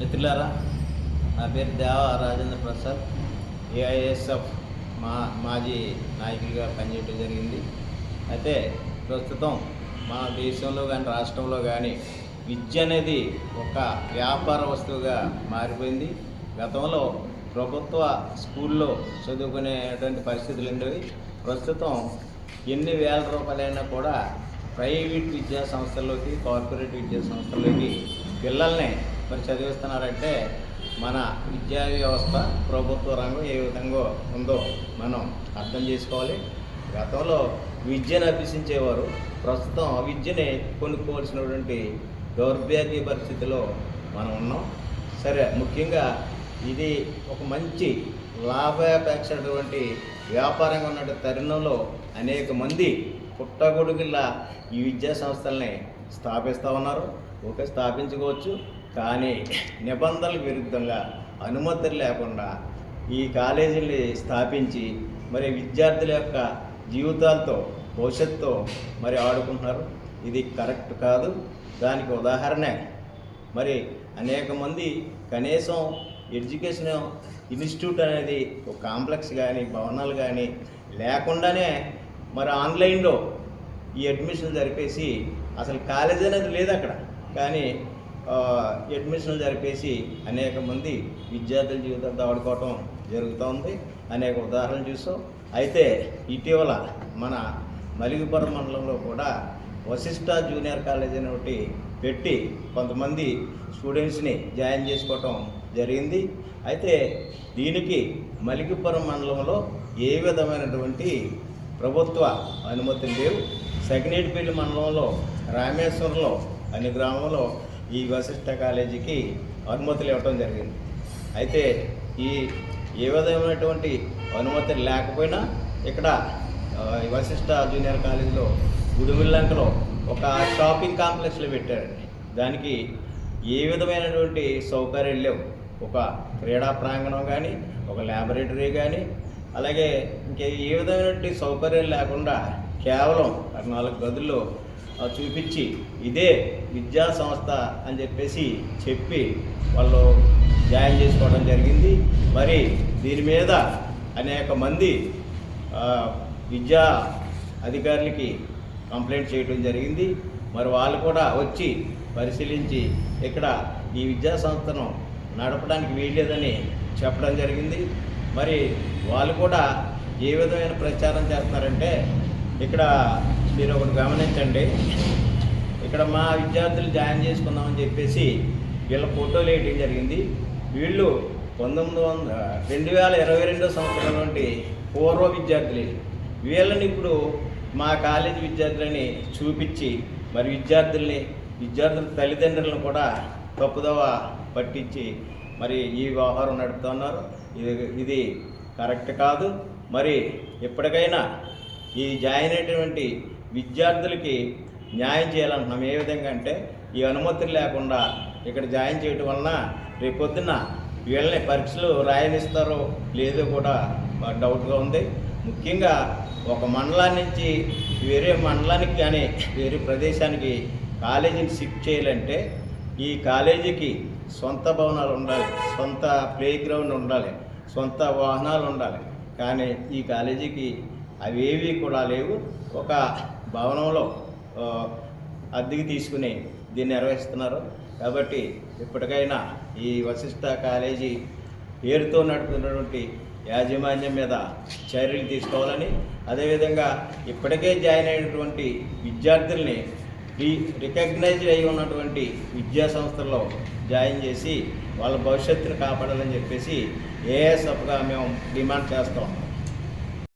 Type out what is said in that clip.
మిత్రులారా నా పేరు దేవ రాజేంద్ర ప్రసాద్. ఏఐఎస్ఎఫ్ మా మాజీ నాయకుడిగా పనిచేయడం జరిగింది. అయితే ప్రస్తుతం మన దేశంలో కానీ రాష్ట్రంలో కానీ విద్య అనేది ఒక వ్యాపార వస్తువుగా మారిపోయింది. గతంలో ప్రభుత్వ స్కూల్లో చదువుకునేటువంటి పరిస్థితులు ఉండేవి. ప్రస్తుతం ఎన్ని వేల రూపాయలైనా కూడా ప్రైవేట్ విద్యా సంస్థల్లోకి కార్పొరేట్ విద్యా సంస్థల్లోకి పిల్లల్ని మరి చదివిస్తున్నారంటే మన విద్యా వ్యవస్థ ప్రభుత్వ రంగం ఏ విధంగా ఉందో మనం అర్థం చేసుకోవాలి. గతంలో విద్యను అభ్యసించేవారు ప్రస్తుతం ఆ విద్యని కొనుక్కోవాల్సినటువంటి దౌర్భాగ్య పరిస్థితిలో మనం ఉన్నాం. సరే ముఖ్యంగా ఇది ఒక మంచి లాభాపేక్షటువంటి వ్యాపారంగా ఉన్న తరుణంలో అనేక మంది పుట్టగొడుగుల్లా ఈ విద్యా సంస్థల్ని స్థాపిస్తూ ఉన్నారు ఓకే స్థాపించుకోవచ్చు. కానీ నిబంధనలకు విరుద్ధంగా అనుమతులు లేకుండా ఈ కాలేజీని స్థాపించి మరి విద్యార్థుల యొక్క జీవితాలతో భవిష్యత్తుతో మరి ఆడుకుంటున్నారు. ఇది కరెక్ట్ కాదు. దానికి ఉదాహరణే మరి అనేక మంది కనీసం ఎడ్యుకేషన్ ఇన్స్టిట్యూట్ అనేది ఒక కాంప్లెక్స్ కానీ భవనాలు కానీ లేకుండానే మరి ఆన్లైన్లో ఈ అడ్మిషన్ జరిపేసి అసలు కాలేజ్ అనేది లేదు అక్కడ. కానీ అడ్మిషన్ జరిపేసి అనేక మంది విద్యార్థుల జీవితాలతో ఆడుకోవటం జరుగుతోంది. అనేక ఉదాహరణలు చూసాం. అయితే ఇటీవల మన మలిగిపురం మండలంలో కూడా వశిష్ట జూనియర్ కాలేజ్ అని ఒకటి పెట్టి కొంతమంది స్టూడెంట్స్ని జాయిన్ చేసుకోవటం జరిగింది. అయితే దీనికి మలికిపురం మండలంలో ఏ విధమైనటువంటి ప్రభుత్వ అనుమతులు లేవు. సకినేటిపల్లి మండలంలో రామేశ్వరంలో అనే గ్రామంలో ఈ వశిష్ఠ కాలేజీకి అనుమతులు ఇవ్వటం జరిగింది. అయితే ఈ ఏ విధమైనటువంటి అనుమతులు లేకపోయినా ఇక్కడ వశిష్ఠ ఈ వశిష్ట జూనియర్ కాలేజీలో గుడిమిల్లంకలో ఒక షాపింగ్ కాంప్లెక్స్లో పెట్టారండి. దానికి ఏ విధమైనటువంటి సౌకర్యాలు లేవు. ఒక క్రీడా ప్రాంగణం కానీ ఒక ల్యాబొరేటరీ కానీ అలాగే ఇంకే ఏ విధమైనటువంటి సౌకర్యాలు లేకుండా కేవలం నాలుగు గదుల్లో చూపించి ఇదే విద్యా సంస్థ అని చెప్పేసి చెప్పి వాళ్ళు జాయిన్ చేసుకోవడం జరిగింది. మరి దీని మీద అనేక మంది విద్యా అధికారులకి కంప్లైంట్ చేయడం జరిగింది. మరి వాళ్ళు కూడా వచ్చి పరిశీలించి ఇక్కడ ఈ విద్యా సంస్థను నడపడానికి వీల్లేదని చెప్పడం జరిగింది. మరి వాళ్ళు కూడా ఏ విధమైన ప్రచారం చేస్తున్నారంటే ఇక్కడ మీరు ఒకటి గమనించండి. ఇక్కడ మా విద్యార్థులు జాయిన్ చేసుకుందామని చెప్పేసి వీళ్ళ ఫోటోలు వేయడం జరిగింది. వీళ్ళు పంతొమ్మిది వందల రెండు వేల ఇరవై రెండో సంవత్సరం నుండి పూర్వ విద్యార్థులు. వీళ్ళని ఇప్పుడు మా కాలేజీ విద్యార్థులని చూపించి మరి విద్యార్థుల్ని విద్యార్థుల తల్లిదండ్రులను కూడా తప్పుదవ పట్టించి మరి ఈ వ్యవహారం నడుపుతున్నారు ఇది ఇది కరెక్ట్ కాదు. మరి ఎప్పటికైనా ఈ జాయిన్ అయినటువంటి విద్యార్థులకి న్యాయం చేయాలంటున్నాం ఏ విధంగా అంటే ఈ అనుమతులు లేకుండా ఇక్కడ జాయిన్ చేయటం వలన రేపొద్దున వీళ్ళని పరీక్షలు రాయనిస్తారో లేదో కూడా డౌట్గా ఉంది. ముఖ్యంగా ఒక మండలాన్ని నుంచి వేరే మండలానికి కానీ వేరే ప్రదేశానికి కాలేజీని షిఫ్ట్ చేయాలంటే ఈ కాలేజీకి సొంత భవనాలు ఉండాలి సొంత ప్లే గ్రౌండ్ ఉండాలి సొంత వాహనాలు ఉండాలి. కానీ ఈ కాలేజీకి అవేవి కూడా లేవు. ఒక భవనంలో అద్దెకి తీసుకుని దీన్ని నిర్వహిస్తున్నారు. కాబట్టి ఇప్పటికైనా ఈ వశిష్ట కాలేజీ పేరుతో నడుపుతున్నటువంటి యాజమాన్యం మీద చర్యలు తీసుకోవాలని అదేవిధంగా ఇప్పటికే జాయిన్ అయినటువంటి విద్యార్థుల్ని రీ రికగ్నైజ్ అయి ఉన్నటువంటి విద్యా సంస్థల్లో జాయిన్ చేసి వాళ్ళ భవిష్యత్తును కాపాడాలని చెప్పేసి ఏఎస్ఎఫ్గా మేము డిమాండ్ చేస్తాం.